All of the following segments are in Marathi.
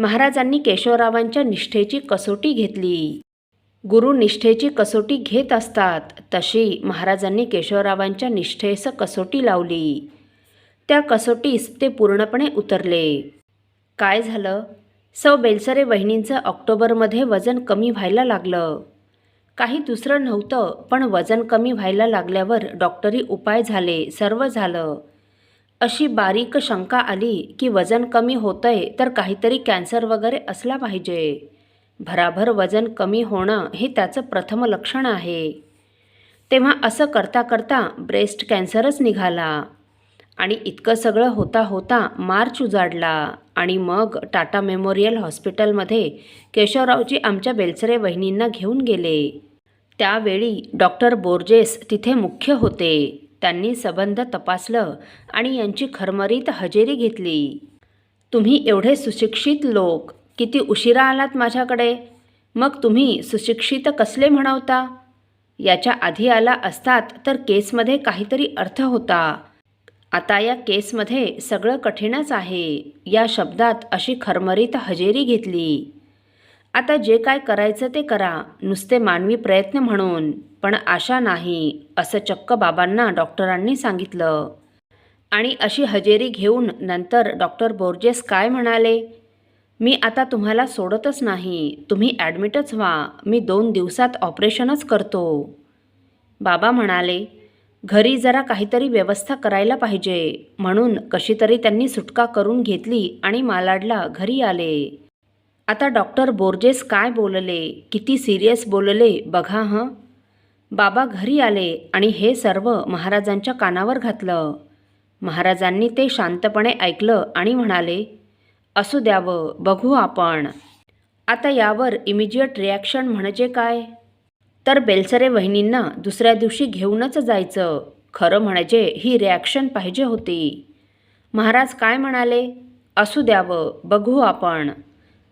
महाराजांनी केशवरावांच्या निष्ठेची कसोटी घेतली. गुरु निष्ठेची कसोटी घेत असतात तशी महाराजांनी केशवरावांच्या निष्ठेस कसोटी लावली. त्या कसोटीस ते पूर्णपणे उतरले. काय झालं? सौ बेलसरे वहिनींचं ऑक्टोबरमध्ये वजन कमी व्हायला लागलं. काही दुसरं नव्हतं पण वजन कमी व्हायला लागल्यावर डॉक्टरी उपाय झाले सर्व झालं. अशी बारीक शंका आली की वजन कमी होतंय तर काहीतरी कॅन्सर वगैरे असला पाहिजे. भराभर वजन कमी होणं हे त्याचं प्रथम लक्षण आहे. तेव्हा असं करता करता ब्रेस्ट कॅन्सरच निघाला. आणि इतकं सगळं होता होता मार्च उजाडला आणि मग टाटा मेमोरियल हॉस्पिटलमध्ये केशवरावजी आमच्या बेलसरे वहिनींना घेऊन गेले. त्यावेळी डॉक्टर बोर्जेस तिथे मुख्य होते. त्यांनी संबंध तपासलं आणि यांची खरमरीत हजेरी घेतली. तुम्ही एवढे सुशिक्षित लोक किती उशिरा आलात माझ्याकडे? मग तुम्ही सुशिक्षित कसले म्हणवता? याच्या आधी आला असतात तर केसमध्ये काहीतरी अर्थ होता. आता या केसमध्ये सगळं कठीणच आहे. या शब्दात अशी खरमरीत हजेरी घेतली. आता जे काय करायचं ते करा. नुसते मानवी प्रयत्न म्हणून. पण आशा नाही असं चक्क बाबांना डॉक्टरांनी सांगितलं. आणि अशी हजेरी घेऊन नंतर डॉक्टर बोर्जेस काय म्हणाले? मी आता तुम्हाला सोडतच नाही. तुम्ही ॲडमिटच व्हा. मी दोन दिवसात ऑपरेशनच करतो. बाबा म्हणाले घरी जरा काहीतरी व्यवस्था करायला पाहिजे. म्हणून कशीतरी त्यांनी सुटका करून घेतली आणि मालाडला घरी आले. आता डॉक्टर बोर्जेस काय बोलले? किती सिरियस बोलले? बघा हं. बाबा घरी आले आणि हे सर्व महाराजांच्या कानावर घातलं. महाराजांनी ते शांतपणे ऐकलं आणि म्हणाले असू द्यावं बघू आपण. आता यावर इमिजिएट रिॲक्शन म्हणजे काय? तर बेलसरे वहिनींना दुसऱ्या दिवशी घेऊनच जायचं. खरं म्हणजे ही रिॲक्शन पाहिजे होती. महाराज काय म्हणाले? असू द्यावं बघू आपण.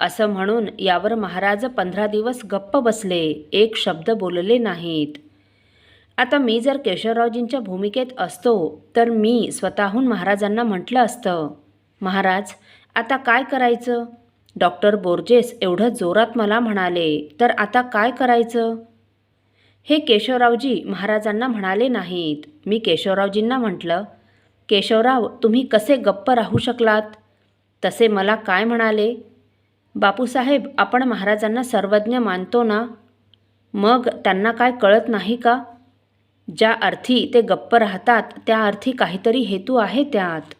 असं म्हणून यावर महाराज पंधरा दिवस गप्प बसले एक शब्द बोलले नाहीत. आता मी जर केशवरावजींच्या भूमिकेत असतो तर मी स्वतःहून महाराजांना म्हटलं असतं. महाराज आता काय करायचं? डॉक्टर बोर्जेस एवढं जोरात मला म्हणाले तर आता काय करायचं? हे केशवरावजी महाराजांना म्हणाले नाहीत. मी केशवरावजींना म्हटलं केशवराव तुम्ही कसे गप्प राहू शकलात? तसे मला काय म्हणाले? बापूसाहेब आपण महाराजांना सर्वज्ञ मानतो ना? मग त्यांना काय कळत नाही का? ज्या अर्थी ते गप्प राहतात त्या अर्थी काहीतरी हेतू आहे त्यात.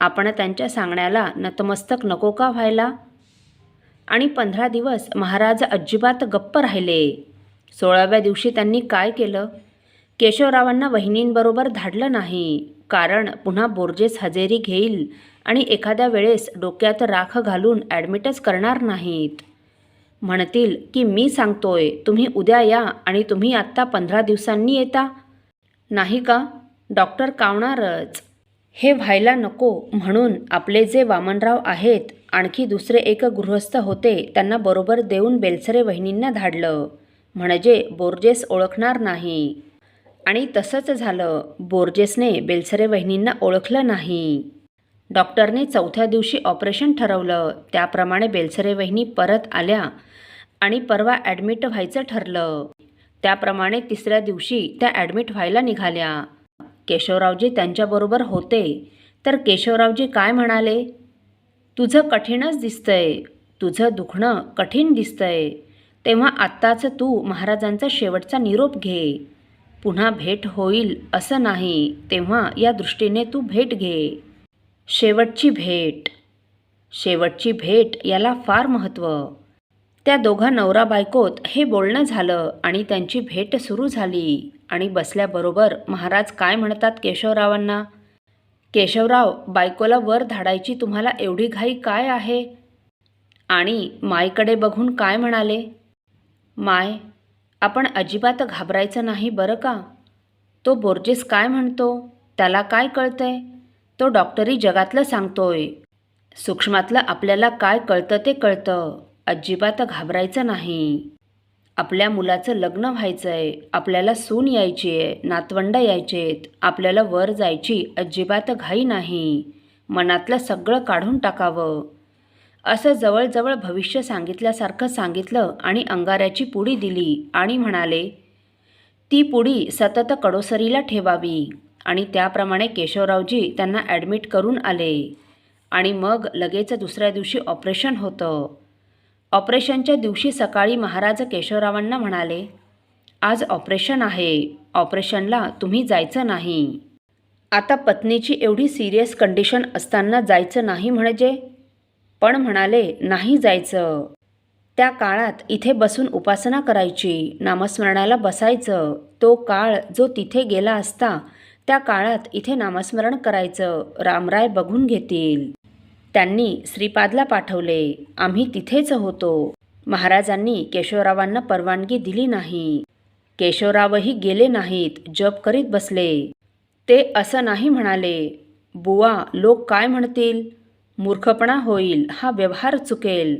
आपण त्यांच्या सांगण्याला नतमस्तक नको का व्हायला? आणि पंधरा दिवस महाराज अजिबात गप्प राहिले. सोळाव्या दिवशी त्यांनी काय केलं? केशवरावांना वहिनींबरोबर धाडलं नाही. कारण पुन्हा बोर्जेस हजेरी घेईल आणि एखाद्या वेळेस डोक्यात राख घालून ॲडमिटच करणार नाहीत. म्हणतील की मी सांगतोय तुम्ही उद्या या आणि तुम्ही आत्ता पंधरा दिवसांनी येता? नाही का? डॉक्टर कावणारच. हे व्हायला नको म्हणून आपले जे वामनराव आहेत आणखी दुसरे एक गृहस्थ होते त्यांना बरोबर देऊन बेलसरे वहिनींना धाडलं. म्हणजे बोर्जेस ओळखणार नाही. आणि तसंच झालं. बोर्जेसने बेलसरे वहिनींना ओळखलं नाही. डॉक्टरने चौथ्या दिवशी ऑपरेशन ठरवलं. त्याप्रमाणे बेलसरे वहिनी परत आल्या आणि परवा ॲडमिट व्हायचं ठरलं. त्याप्रमाणे तिसऱ्या दिवशी त्या ॲडमिट व्हायला निघाल्या. केशवरावजी त्यांच्याबरोबर होते. तर केशवरावजी काय म्हणाले? तुझं कठीणच दिसतंय. तुझं दुखणं कठीण दिसतंय. तेव्हा आत्ताच तू महाराजांचा शेवटचा निरोप घे. पुन्हा भेट होईल असं नाही तेव्हा या दृष्टीने तू भेट घे. शेवटची भेट. शेवटची भेट याला फार महत्त्व त्या दोघा नवरा बायकोत हे बोलणं झालं आणि त्यांची भेट सुरू झाली आणि बसल्याबरोबर महाराज काय म्हणतात केशवरावांना? केशवराव बायकोला वर धाडायची तुम्हाला एवढी घाई काय आहे? आणि मायकडे बघून काय म्हणाले? माय आपण अजिबात घाबरायचं नाही बरं का? तो बोर्जेस काय म्हणतो? त्याला काय कळतंय? तो डॉक्टरी जगातलं सांगतोय. सूक्ष्मातलं आपल्याला काय कळतं ते कळतं. अजिबात घाबरायचं नाही. आपल्या मुलाचं लग्न व्हायचं आहे आपल्याला सून यायची आहे नातवंड यायचे आहेत आपल्याला वर जायची अजिबात घाई नाही. मनातलं सगळं काढून टाकावं. असं जवळजवळ भविष्य सांगितल्यासारखं सांगितलं आणि अंगाऱ्याची पुडी दिली आणि म्हणाले ती पुडी सतत कडोसरीला ठेवावी. आणि त्याप्रमाणे केशवरावजी त्यांना ॲडमिट करून आले. आणि मग लगेच दुसऱ्या दिवशी ऑपरेशन होतं. ऑपरेशनच्या दिवशी सकाळी महाराज केशवरावांना म्हणाले आज ऑपरेशन आहे. ऑपरेशनला तुम्ही जायचं नाही. आता पत्नीची एवढी सिरियस कंडिशन असताना जायचं नाही म्हणजे पण म्हणाले नाही जायचं. त्या काळात इथे बसून उपासना करायची नामस्मरणाला बसायचं. तो काळ जो तिथे गेला असता त्या काळात इथे नामस्मरण करायचं. रामराय बघून घेतील. त्यांनी श्रीपादला पाठवले आम्ही तिथेच होतो. महाराजांनी केशवरावांना परवानगी दिली नाही. केशवरावही गेले नाहीत जप करीत बसले. ते असं नाही म्हणाले. बुवा लोक काय म्हणतील? मूर्खपणा होईल हा व्यवहार चुकेल.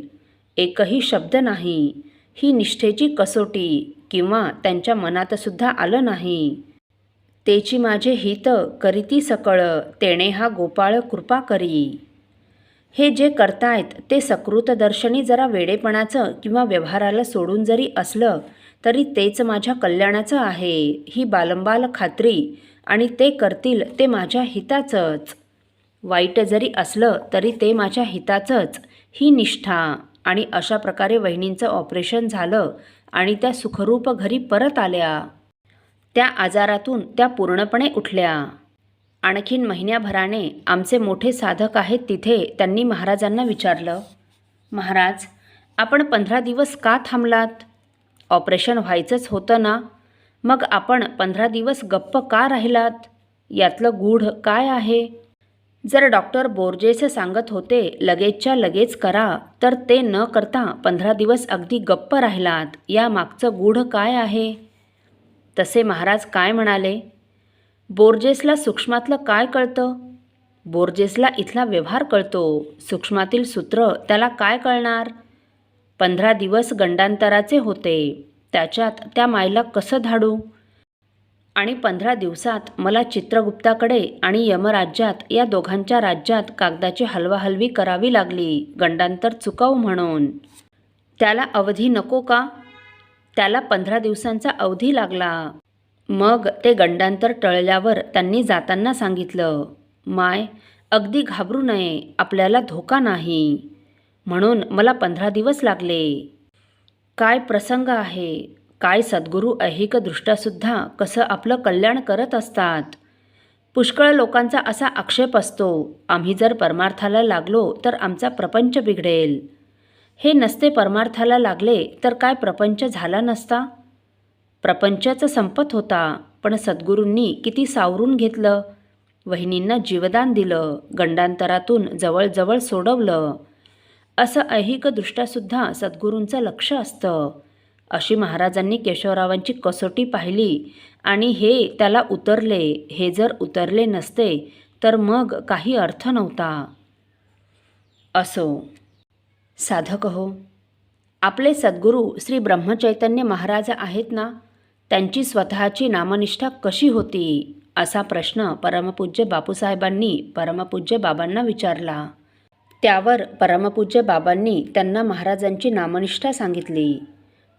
एकही शब्द नाही. ही निष्ठेची कसोटी किंवा त्यांच्या मनातसुद्धा आलं नाही. तेची माझे हित करीती सकळ तेणे हा गोपाळ कृपा करी. हे जे करतायत ते सकृतदर्शनी जरा वेडेपणाचं किंवा व्यवहाराला सोडून जरी असलं तरी तेच माझ्या कल्याणाचं आहे. ही बालंबाल खात्री आणि ते करतील ते माझ्या हिताचंच. वाईट जरी असलं तरी ते माझ्या हिताचंच. ही निष्ठा आणि अशा प्रकारे वहिनींचं ऑपरेशन झालं आणि त्या सुखरूप घरी परत आल्या. त्या आजारातून त्या पूर्णपणे उठल्या. आणखीन महिन्याभराने आमचे मोठे साधक आहेत तिथे त्यांनी महाराजांना विचारलं महाराज आपण पंधरा दिवस का थांबलात? ऑपरेशन व्हायचंच होतं ना? मग आपण पंधरा दिवस गप्प का राहिलात? यातलं गूढ काय आहे? जर डॉक्टर बोर्जेस सांगत होते लगेचच्या लगेच करा तर ते न करता पंधरा दिवस अगदी गप्प राहिलात. या मागचं गूढ काय आहे? तसे महाराज काय म्हणाले? बोर्जेसला सूक्ष्मातलं काय कळतं? बोर्जेसला इथला व्यवहार कळतो. सूक्ष्मातील सूत्र त्याला काय कळणार? पंधरा दिवस गंडांतराचे होते. त्याच्यात त्या मायला कसं धाडू? आणि पंधरा दिवसात मला चित्रगुप्ताकडे आणि यमराज्यात या दोघांच्या राज्यात कागदाची हलवाहलवी करावी लागली. गंडांतर चुकाऊ म्हणून. त्याला अवधी नको का? त्याला पंधरा दिवसांचा अवधी लागला. मग ते गंडांतर टळल्यावर त्यांनी जाताना सांगितलं माय अगदी घाबरू नये आपल्याला धोका नाही. म्हणून मला पंधरा दिवस लागले. काय प्रसंग आहे? काय सद्गुरू ऐहिकदृष्ट्यासुद्धा कसं आपलं कल्याण करत असतात? पुष्कळ लोकांचा असा आक्षेप असतो आम्ही जर परमार्थाला लागलो तर आमचा प्रपंच बिघडेल. हे नसते परमार्थाला लागले तर काय प्रपंच झाला नसता? प्रपंचाचा संपत होता पण सद्गुरूंनी किती सावरून घेतलं? वहिनींना जीवदान दिलं गंडांतरातून जवळजवळ सोडवलं. असं ऐहिकदृष्ट्यासुद्धा सद्गुरूंचं लक्ष असतं. अशी महाराजांनी केशवरावांची कसोटी पाहिली आणि हे त्याला उतरले. हे जर उतरले नसते तर मग काही अर्थ नव्हता. असो. साधक हो आपले सद्गुरू श्री ब्रह्मचैतन्य महाराज आहेत ना? त्यांची स्वतःची नामनिष्ठा कशी होती? असा प्रश्न परमपूज्य बापूसाहेबांनी परमपूज्य बाबांना विचारला. त्यावर परमपूज्य बाबांनी त्यांना महाराजांची नामनिष्ठा सांगितली.